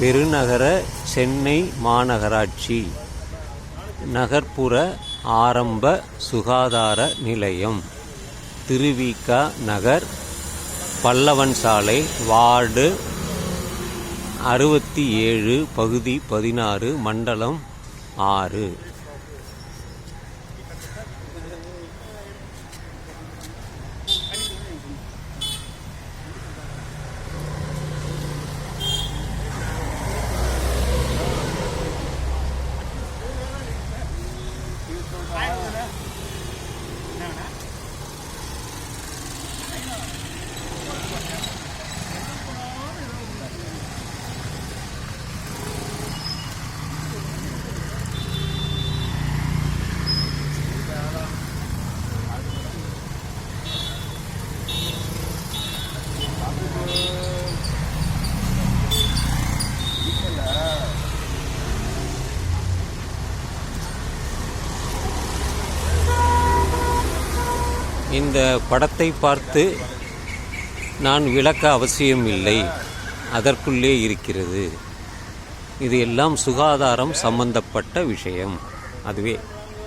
பெருநகர சென்னை மாநகராட்சி. நகர்ப்புற ஆரம்ப சுகாதார நிலையம். திருவிக நகர் பல்லவன் சாலை வார்டு அறுபத்தி ஏழு பகுதி பதினாறு மண்டலம் ஆறு. I'm இந்த படத்தை பார்த்து நான் விளக்க அவசியம் இல்லை அதற்குள்ளே இருக்கிறது. இது எல்லாம் சுகாதாரம் சம்பந்தப்பட்ட விஷயம். அதுவே.